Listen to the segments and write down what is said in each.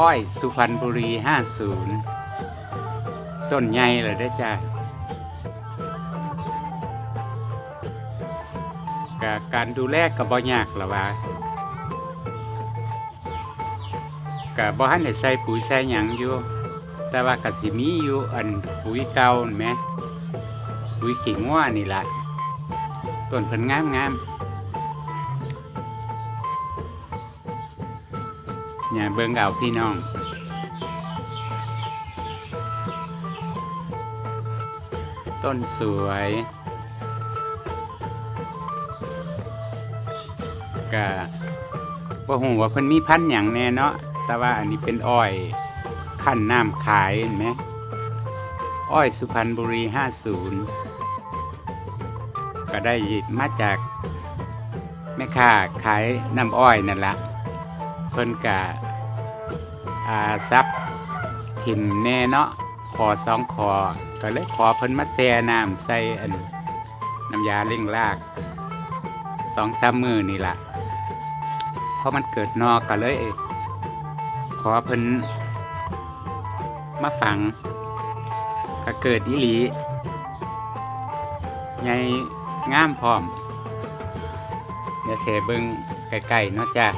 อ้อยสุพรรณบุรี 50 ต้นใหญ่เลยได้จ้ากการดูแลกับบ่ยากหรอวะกับบ่ทันได้ใส่ปุ๋ยใส่หยังอยู่ แต่ว่าก็สิมีอยู่อันปุ๋ยเก่านั่นแหมปุ๋ยขี้งัวนี่แหละต้นเพิ่นงามงาม อย่าเบิ่งเอาพี่น้องต้นสวยกะบ่ฮู้ว่าเพิ่นมีพันธุ์หยังแน่เนาะแต่ว่าอันนี้เป็นอ้อยขั้นน้ำขายเห็นไหมอ้อยสุพรรณบุรี 50 ก็ได้มาจากแม่ค้าขายน้ำอ้อยนั่นละ เพิ่นกะอาซับถิ่มแน่เนาะขอสองขอก็เลยขอเพิ่นมาแช่น้ำใส่อันน้ำยาเล่งรากสองสามมือนี่ละเพอมันเกิดนอกก็เลย ขอเพิ่นมาฝัง ก็เกิดอีหลีใหญ่งามพร้อม เดี๋ยวเสบิงไก่ๆเนาะจ้า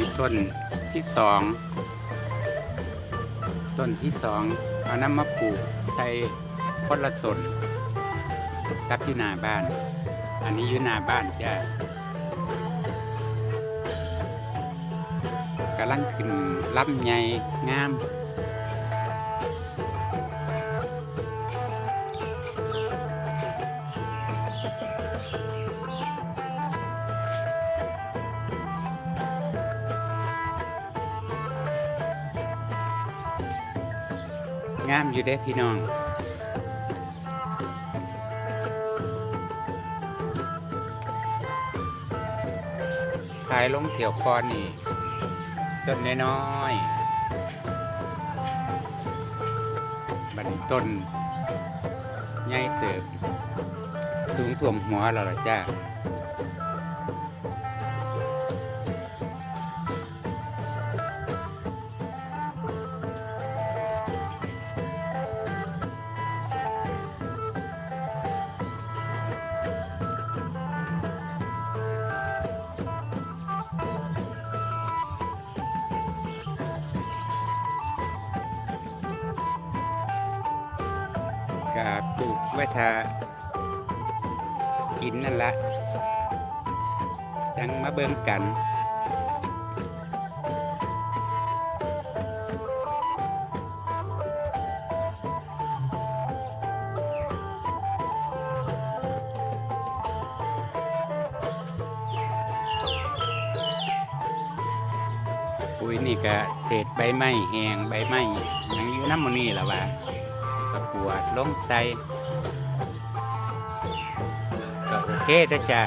นี้ต้นที่สองต้นที่สองเอาน้ำมาปลูกใส่คนละสนรับอยู่หน้าบ้าน อันนี้อยู่หน้าบ้านจ้ะกำลังขึ้นลำใหญ่งาม งามอยู่เด้พี่น้องถ่ายลงเถี่ยวคอนนี่ต้นน้อยๆบัดนต้นใหญ่เติบ สูงท่วมหัวเราละจ้า ก็ปลูกไว้ทากินนั่นละจังมาเบิ่งกันปุ๋ยนี่ก็เศษใบไม้แหงใบไม้ยังอยู่น้ำมันนี่หละวะ ก็ปวดลงใส่ก็โอเคนะจ๊ะ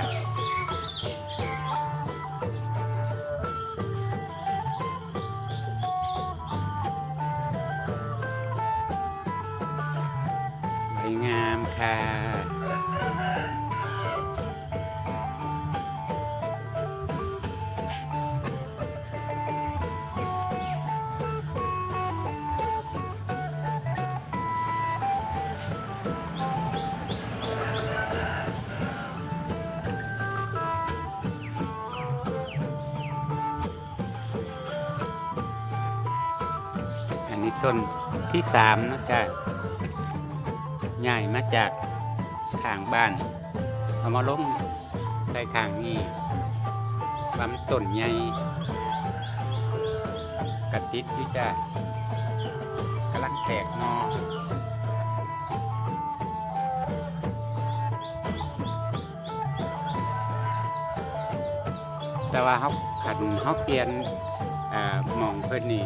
นี่ต้นที่สามนะจ้ะใหญ่มาจากข้างบ้าน เอามาลงใส่ข้างนี่ลำต้นใหญ่กระติดอยู่จ้ะกำลังแตกนอแต่ว่าเขาขันเขาเปลี่ยนอมองเพิ่นนี่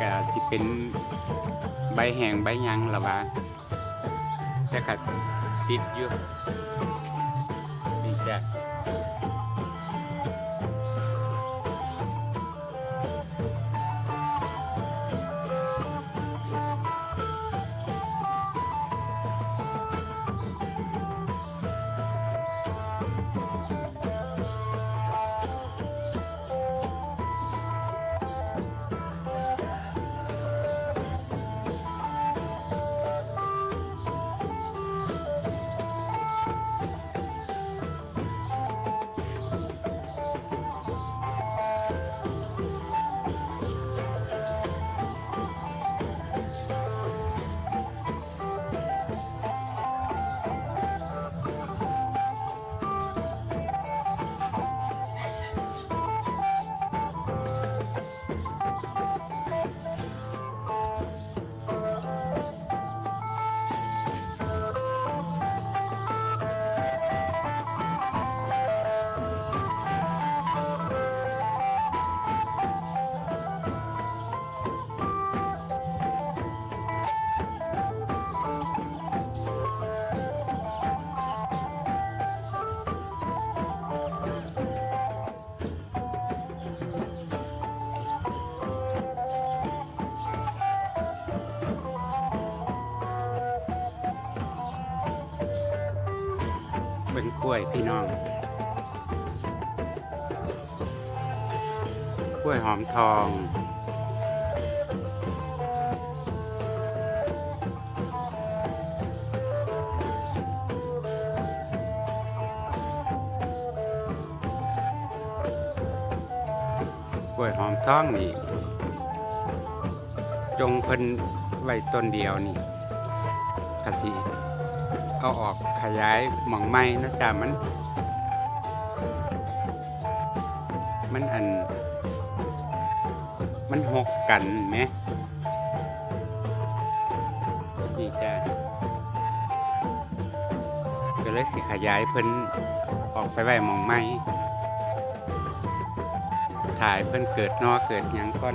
ก็สิเป็นใบแห้งใบยังละว่าแต่ก็ติดอยู่ เบิ่งกล้วยพี่น้อง กล้วยหอมทอง กล้วยหอมทองนี่ จงเพิ่นไว้ต้นเดียวนี่กะสิ เอาออกขยายหม่องไม้นะจ๊ะมัน มันอัน มันหกกันไหมนี่จ้ะก็เลยสิขยายเพิ่นออกไปไว้หม่องไม้ถ่ายเพิ่นเกิดนอเกิดหยังก่อน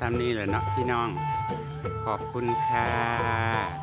อะตามนี้แหละเนาะพี่น้อง ขอบคุณค่ะ